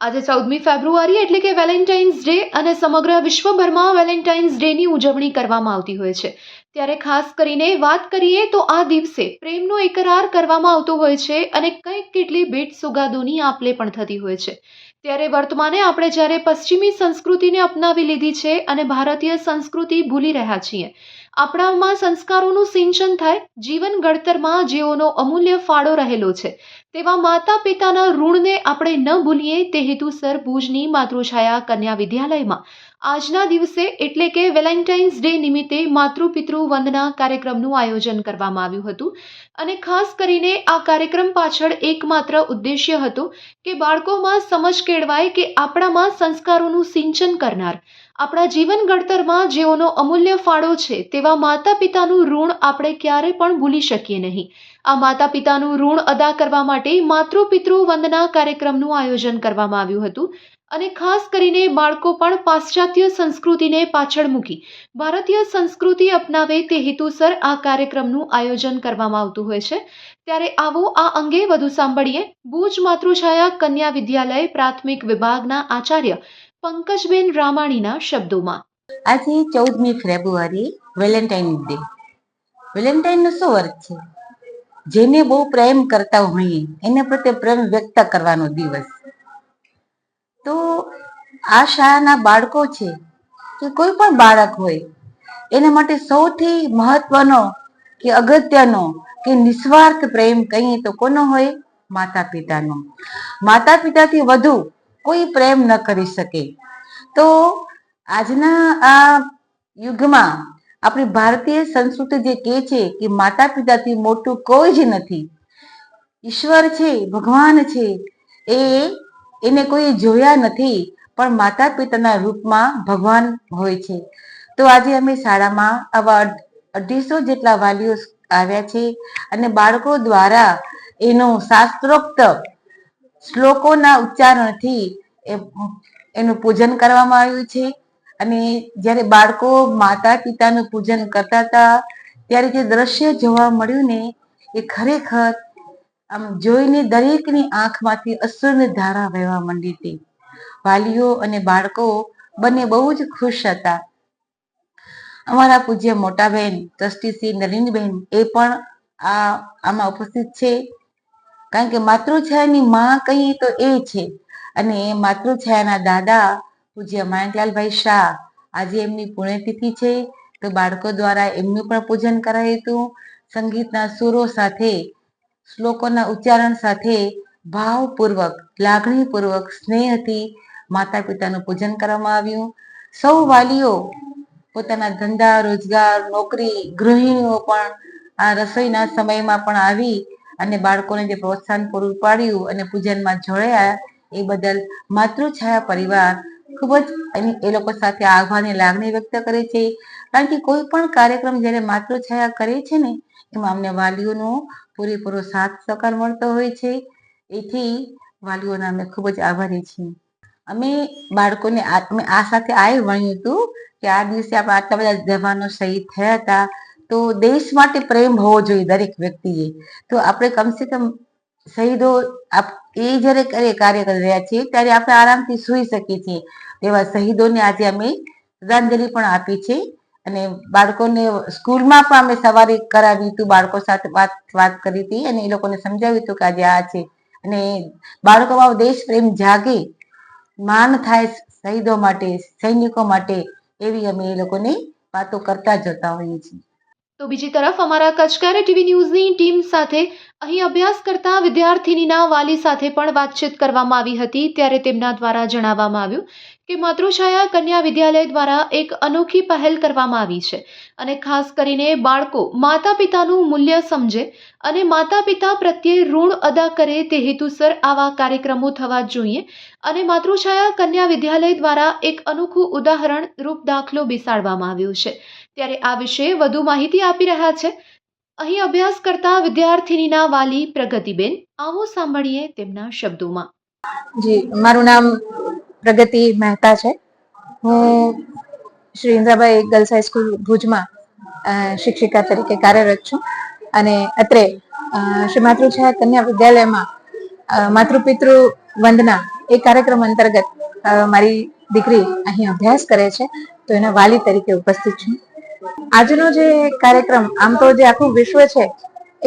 આજે ચૌદમી ફેબ્રુઆરી એટલે કે વેલેન્ટાઇન્સ ડે અને સમગ્ર વિશ્વભરમાં વેલેન્ટાઇન્સ ડેની ઉજવણી કરવામાં આવતી હોય છે. ત્યારે ખાસ કરીને વાત કરીએ તો આ દિવસે પ્રેમનો એકરાર કરવામાં આવતો હોય છે અને કંઈક કેટલી ભેટ સુગાદોની આપલે પણ થતી હોય છે. ત્યારે વર્તમાને આપણે જ્યારે પશ્ચિમી સંસ્કૃતિને અપનાવી લીધી છે અને ભારતીય સંસ્કૃતિ ભૂલી રહ્યા છીએ આપણામાં સંસ્કારોનું સિંચન થાય, જીવન ઘડતરમાં જેઓનો અમૂલ્ય ફાળો રહેલો છે. તેવા માતા પિતાના ઋણને આપણે ન ભૂલીએ તે હેતુસર ભુજની માતૃછાયા કન્યા વિદ્યાલયમાં. આજના દિવસે એટલે કે વેલેન્ટાઇન્સ ડે નિમિત્તે માતૃપિતૃ વંદના કાર્યક્રમનું આયોજન કરવામાં આવ્યું હતું અને ખાસ કરીને આ કાર્યક્રમ પાછળ એકમાત્ર ઉદ્દેશ્ય હતો કે બાળકોમાં સમજ કેળવાય કે આપણામાં સંસ્કારોનું સિંચન કરનાર. આપણા જીવન ઘડતરમાં જેઓનો અમૂલ્ય ફાળો છે, તેવા માતા પિતાનું ઋણ આપણે ક્યારે પણ ભૂલી શકીએ નહીં. આ માતા પિતાનું ઋણ અદા કરવા માટે માતૃપિતૃ વંદના કાર્યક્રમનું આયોજન કરવામાં આવ્યું હતું અને ખાસ કરીને બાળકો પણ પાશ્ચાત્ય સંસ્કૃતિને પાછળ મૂકી. ભારતીય સંસ્કૃતિ અપનાવે તે હેતુસર આ કાર્યક્રમનું આયોજન કરવામાં આવતું હોય છે. ત્યારે આવો આ અંગે વધુ સાંભળીએ. ભુજ માતૃછાયા કન્યા વિદ્યાલય પ્રાથમિક વિભાગના આચાર્ય પંકજબેન રામાણીના શબ્દોમાં. આજે ચૌદમી ફેબ્રુઆરી વેલેન્ટાઇન ડે. વેલેન્ટાઇન નો શું અર્થ છે? જેને બહુ પ્રેમ કરતા હોઈએ, એના પ્રત્યે પ્રેમ વ્યક્ત કરવાનો દિવસ. તો આ શાળાના બાળકો છે કે કોઈ પણ બાળક હોય, એના માટે સૌથી મહત્વનો કે અગત્યનો કે નિસ્વાર્થ પ્રેમ કહીએ તો કોનો હોય? માતા પિતાનો માતા પિતાથી વધુ કોઈ પ્રેમ ન કરી શકે. તો આજના આ યુગમાં આપણી ભારતીય સંસ્કૃતિ જે કહે છે કે માતા પિતાથી મોટું કોઈ જ નથી. ઈશ્વર છે, ભગવાન છે, એ એને કોઈ જોયા નથી, પણ માતા પિતાના રૂપમાં ભગવાન હોય છે. તો આજે અમે શાળામાં આવા અઢીસો જેટલા વાલીઓ આવ્યા છે અને બાળકો દ્વારા એનું શાસ્ત્રોક્ત શ્લોકોના ઉચ્ચારણથી એનું પૂજન કરવામાં આવ્યું છે. અને જ્યારે બાળકો માતા પિતાનું પૂજન કરતા હતા, ત્યારે જે દ્રશ્ય જોવા મળ્યું ને, એ ખરેખર આમ જોઈને દરેકની આંખમાંથી અશ્રુની ધારા વહેવા માંડી હતી. વાલીઓ અને બાળકો બંને બહુ જ ખુશ હતા. અમારા પૂજ્ય મોટા બહેન ટ્રસ્ટી શ્રી નલિનબેન એ પણ આ, આમાં ઉપસ્થિત છે. કારણ કે માતૃછાયાની માં કહીએ તો એ છે. અને માતૃછાયાના દાદા પૂજ્ય માણત્યાલભાઈ શાહ આજે એમની પુણ્યતિથિ છે. તો બાળકો દ્વારા એમનું પણ પૂજન કરાયું હતું. સંગીતના સુરો સાથે, શ્લોકોના ઉચ્ચારણ સાથે ભાવપૂર્વક, લાગણીપૂર્વક, સ્નેહથી માતા પિતાનું પૂજન કરવામાં આવ્યું. સૌ વાલીઓ પોતાના ધંધા, રોજગાર, નોકરી, ગૃહિણીઓ પણ આ રસોઈના સમયમાં પણ આવી અને બાળકોને જે પ્રોત્સાહન પૂરું પાડ્યું અને પૂજનમાં જોડાયા, એ બદલ માતૃછાયા પરિવાર ખૂબ જ એ લોકો સાથે આભારની લાગણી વ્યક્ત કરે છે. કારણ કે કોઈ પણ કાર્યક્રમ જ્યારે માતૃછાયા કરે છે ને, એમાં અમને વાલીઓનો પૂરેપૂરો સાથ સહકાર મળતો હોય છે. એથી વાલીઓના અમે ખૂબ જ આભારી છીએ. અમે બાળકોને અમે આ સાથે આ વણ્યું હતું કે આ દિવસે આપણે આટલા બધા જવાનો શહીદ થયા હતા. તો દેશ માટે પ્રેમ હોવો જોઈએ દરેક વ્યક્તિએ. તો આપણે કમસે કમ શહીદો એ જ્યારે કરે કાર્ય કરી રહ્યા છીએ, ત્યારે આપણે આરામથી સૂઈ શકીએ છીએ. તેવા શહીદોને આજે અમે શ્રદ્ધાંજલિ પણ આપી છે. અને બાળકોને સ્કૂલમાં પણ અમે સવારે કરાવી હતું, બાળકો સાથે વાત વાત કરી હતી. અને એ લોકોને સમજાવ્યું હતું કે આજે આ છે. અને બાળકોમાં દેશ પ્રેમ જાગે. માન થાય શહીદો માટે, સૈનિકો માટે એવી અમે એ લોકોને વાતો કરતા જતા હોઈએ છીએ. તો બીજી તરફ અમારા કચકારે ટીવી ન્યૂઝની ટીમ સાથે અહીં અભ્યાસ કરતા વિદ્યાર્થિનીના વાલી સાથે પણ વાતચીત કરવામાં આવી હતી, ત્યારે તેમના દ્વારા જણાવવામાં આવ્યું કે માતૃછાયા કન્યા વિદ્યાલય દ્વારા એક અનોખી પહેલ કરવામાં આવી છે અને ખાસ કરીને બાળકો માતા પિતાનું મૂલ્ય સમજે અને માતા પિતા પ્રત્યે ઋણ અદા કરે તે હેતુસર આવા કાર્યક્રમો થવા જોઈએ અને માતૃછાયા કન્યા વિદ્યાલય દ્વારા એક અનોખું ઉદાહરણ રૂપ દાખલો બેસાડવામાં આવ્યો છે. ત્યારે આ વિશે વધુ માહિતી આપી રહ્યા છે. અહીં અભ્યાસ કરતા વિદ્યાર્થિનીના વાલી પ્રગતિબેન, આવો સાંભળીએ તેમના શબ્દોમાં. જી, મારું નામ પ્રગતિ મહેતા છે. હું શ્રી ઇન્દ્રાભાઈ ગર્લ્સ હાઈસ્કૂલ ભુજમાં શિક્ષિકા તરીકે કાર્યરત છું. અને અત્રે શ્રી માતૃછાયા કન્યા વિદ્યાલયમાં માતૃપિતૃ વંદના એ કાર્યક્રમ અંતર્ગત મારી દીકરી અહીં અભ્યાસ કરે છે. તો એના વાલી તરીકે ઉપસ્થિત છું. આજનો જે કાર્યક્રમ, આમ તો જે આખું વિશ્વ છે,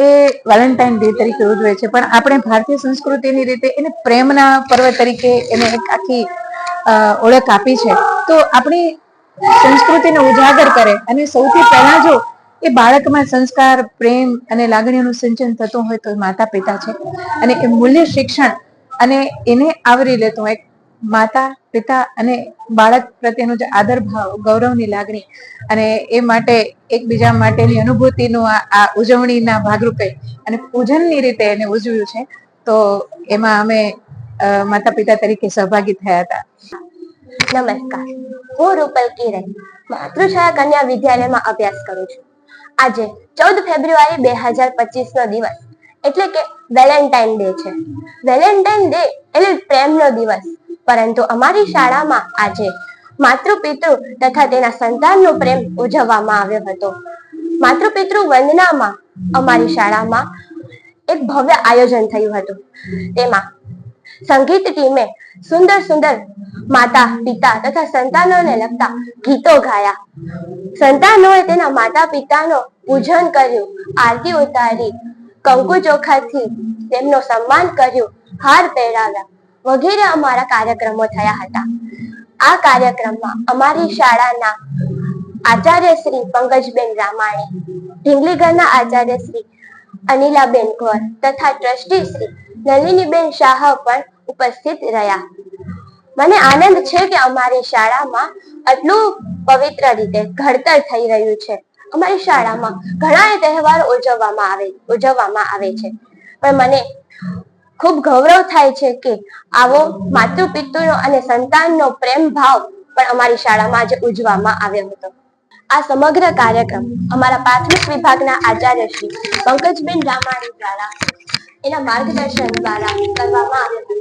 એ વેલેન્ટાઇન ડે તરીકે ઉજવે છે. પણ આપણે ભારતીય સંસ્કૃતિની રીતે એને પ્રેમના પર્વ તરીકે એને એક આખી ઓળખ આપી છે. તો આપણી સંસ્કૃતિને ઉજાગર કરે અને સૌથી પહેલા જો એ બાળકમાં સંસ્કાર, પ્રેમ અને લાગણીઓનું સિંચન થતું હોય તો માતા પિતા છે. અને એ મૂલ્ય શિક્ષણ અને એને આવરી લેતું એક માતા, પિતા અને બાળક પ્રત્યેનો જે આદર ભાવ, ગૌરવની લાગણી અને એ માટે એકબીજા માટેની અનુભૂતિનું આ ઉજવણીના ભાગરૂપે અને પૂજનની રીતે એને ઉજવ્યું છે, તો એમાં અમે માતા પિતા તરીકે સહભાગી થયા હતા. નમસ્કાર. હું રૂપલ કિરણ, માતૃશાળા કન્યા વિદ્યાલયમાં અભ્યાસ કરું છું. આજે ચૌદ ફેબ્રુઆરી બે હજાર પચીસ નો દિવસ, એટલે કે વેલેન્ટાઇન ડે છે. વેલેન્ટાઇન ડે એટલે પ્રેમનો દિવસ. પરંતુ અમારી શાળામાં આજે માતૃ પિતૃ તથા તેના સંતાનનો પ્રેમ ઉજવવામાં આવ્યો હતો. માતૃ પિતૃ વંદનામાં અમારી શાળામાં એક ભવ્ય આયોજન થયું હતું. તેમાં સંગીત ટીમે સુંદર સુંદર માતા પિતા તથા સંતાનોને લગતા ગીતો ગાયા. સંતાનોએ તેના માતા પિતાનો પૂજન કર્યું આરતી ઉતારી કંકુ ચોખાથી તેમનો સન્માન કર્યું હાર પહેરાવ્યા. વગેરે અમારા કાર્યક્રમો થયા હતા. આ કાર્યક્રમમાં અમારી શાળાના આચાર્ય શ્રી પંકજબેન રામાણી ઢીંગલીગરના આચાર્ય શ્રી અનિલાબેન કૌર તથા ટ્રસ્ટી શ્રી નલિનીબેન શાહ પણ ઉપસ્થિત રહ્યા. મને આનંદ છે કે અમારી શાળામાં આટલું પવિત્ર રીતે ઘડતર થઈ રહ્યું છે. અમારી શાળામાં ઘણા તહેવારો ઉજવવામાં આવે ઉજવવામાં આવે છે. પણ મને ખૂબ ગૌરવ થાય છે કે આવો માતૃ પિતૃનો અને સંતાનનો પ્રેમ ભાવ પણ અમારી શાળામાં આજે ઉજવવામાં આવ્યો હતો. આ સમગ્ર કાર્યક્રમ અમારા પ્રાથમિક વિભાગના આચાર્ય શ્રી પંકજબેન રામાણી દ્વારા એના માર્ગદર્શન દ્વારા કરવામાં આવ્યો હતો.